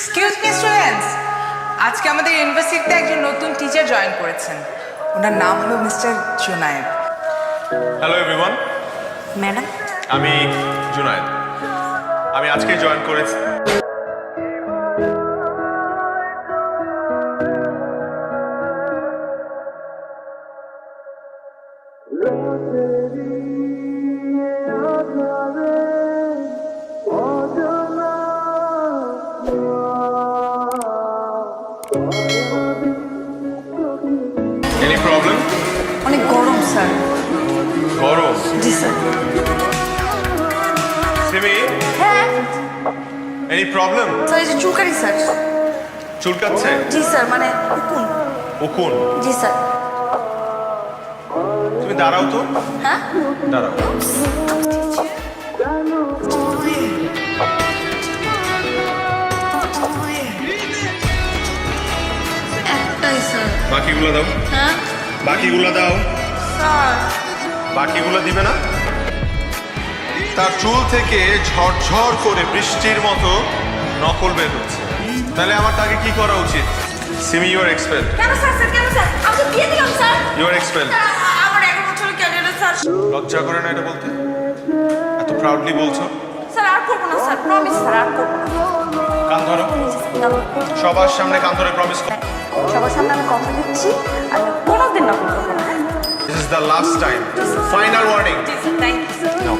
Excuse me students আজকে আমাদের ইউনিভার্সিটিতে একজন নতুন টিচার জয়েন করেছেন। ওনার নাম হলো mister Jonayeb. Hello everyone madam? আমি জুনায়েদ আমি আজকে জয়েন করেছি। এনি প্রবলেম অনেক গরম স্যার। গরম? জি স্যার। সিমি হ্যাঁ? এনি প্রবলেম স্যার এই যে চুলকারি স্যার। চুলকাচ্ছে? জি স্যার মানে উকুন। উকুন? জি স্যার। তুমি দাঁড়াও তো। হ্যাঁ? দাঁড়াও। বাকিগুলো দাও। হ্যাঁ? বাকিগুলো দাও। স্যার। বাকিগুলো দিবে না? তার চুল থেকে ঝরঝর করে বৃষ্টির মতো নকল বের হচ্ছে। তাহলে আমার তাকে কি করা উচিত? সিমি ইউর এক্সপেল কেন স্যার? স্যার কেন স্যার? আমি দিয়ে দিলাম স্যার। ইউর এক্সপেল স্যার, আমার এক বছরের ক্যারিয়ারে স্যার। লজ্জা করে না এটা বলতে? এত প্রাউডলি বলছো? স্যার আর করব না স্যার। প্রমিস স্যার আর করব না। কান ধরো। সবার সামনে কান ধরে প্রমিস করো। সবার সামনে আমি কথা দিচ্ছি আমি কোনোদিন না করব is the last time final warning G sir thank you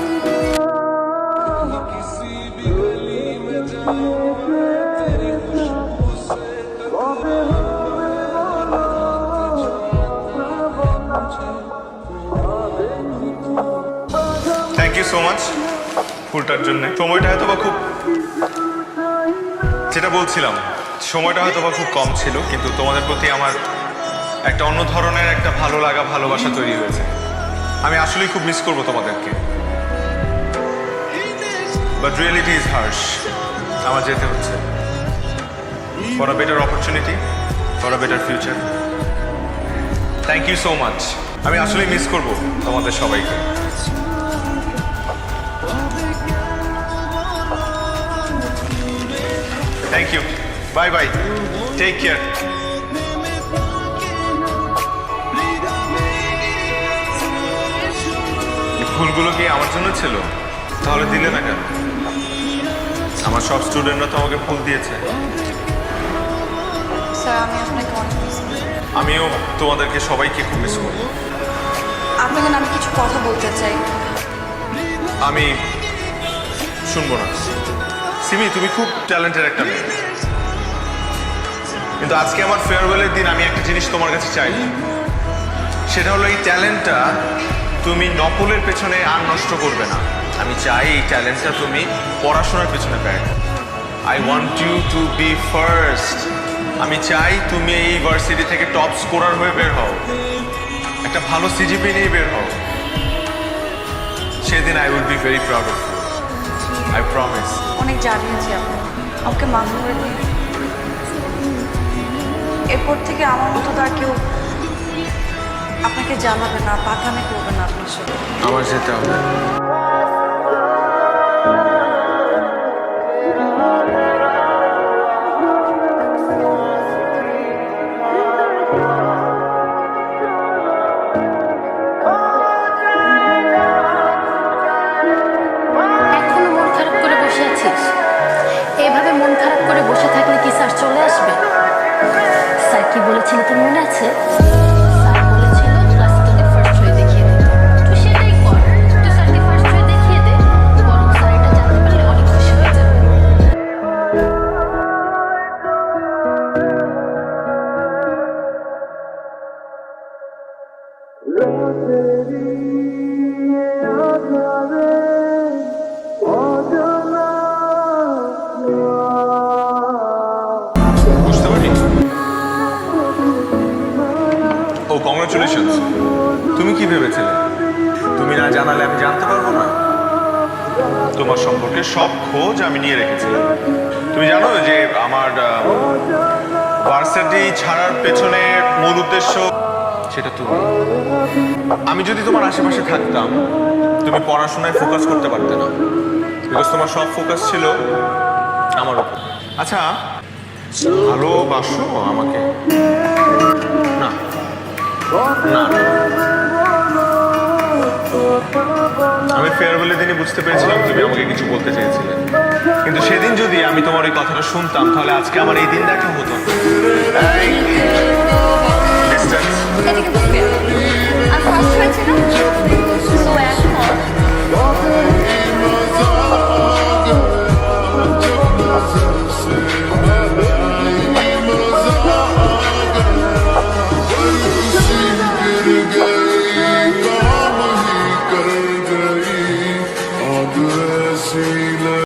thank you so much ফুলটার জন্য। সময়টা হয়তো বা খুব যেটা বলছিলাম। সময়টা হয়তো বা খুব কম ছিল, কিন্তু তোমাদের প্রতি আমার একটা অন্য ধরনের একটা ভালো লাগা, ভালোবাসা তৈরি হয়েছে। আমি আসলেই খুব মিস করব তোমাদেরকে। বাট রিয়েলিটি ইজ হার্শ আমার যেতে হচ্ছে। For a better opportunity for a better future thank you so much আমি আসলেই মিস করব তোমাদের সবাইকে। Thank you bye bye take care ফুলগুলো কি আমার জন্য ছিল? তাহলে দিলে না কেন? আমার সব স্টুডেন্টরা তো আমাকে ফুল দিয়েছে। করি। আমিও তোমাদেরকে সবাইকে খুব মিস করব আপনাকে আমি কিছু কথা বলতে চাই। আমি শুনব না। সিমি তুমি খুব ট্যালেন্টেড একটা মেয়ে। কিন্তু আজকে আমার ফেয়ারওয়েলের দিন, আমি একটা জিনিস তোমার কাছে চাই। সেটা হলো এই ট্যালেন্টটা তুমি নকলের পেছনে আর নষ্ট করবে না। আমি চাই এই ট্যালেন্টটা তুমি পড়াশোনার পেছনে ব্যয় I want you to be first আমি চাই তুমি এই ভার্সিটি থেকে টপ স্কোরার হয়ে বের হও। একটা ভালো সিজিপি নিয়ে বের হও। সেদিন I will be very proud of you I promise অনেক জানিয়েছি আপনি আমাকে মাফ এরপর থেকে আমার মতো তো আর কেউ আপনাকে জানাবে না, পাকামি করবে না আপনার সাথে। আমার হবে। তোর মনে আছে? স্যার জানালে আমি জানতে পারব না। তোমার সম্পর্কে সব খোঁজ আমি নিয়ে রেখেছিলাম। তুমি জানো যে আমার ভার্সিটি ছাড়ার পেছনে মূল উদ্দেশ্য সেটা তুমি। আমি যদি তোমার আশেপাশে থাকতাম, তুমি পড়াশোনায় ফোকাস করতে পারতে না। বিকজ তোমার সব ফোকাস ছিল আমার উপর। আচ্ছা ভালোবাসো আমাকে। না না। আমি ফেয়ারওয়েলের দিনই বুঝতে পেরেছিলাম তুমি আমাকে কিছু বলতে চেয়েছিলে। কিন্তু সেদিন যদি আমি তোমার এই কথাটা শুনতাম তাহলে আজকে আমার এই দিন দেখা হতো না।